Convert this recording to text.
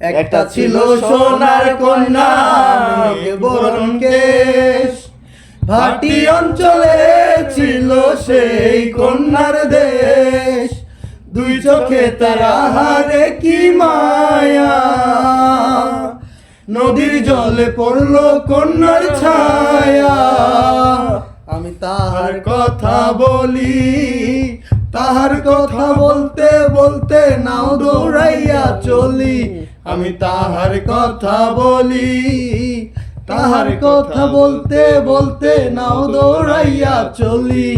একটা ছিল সোনার কন্যা ভাটি অঞ্চলে ছিল সেই কন্যার দেশ। দুই চোখে তারা হারে কি মায়া। নদীর জলে পড়ল কন্যার ছায়া। আমি তাহার কথা বলি, তাহার কথা বলতে বলতে নাও দৌড়াইয়া চলি। আমি তাহার কথা বলি তাহার কথা বলতে বলতে নাও দৌড়াইয়া চলি।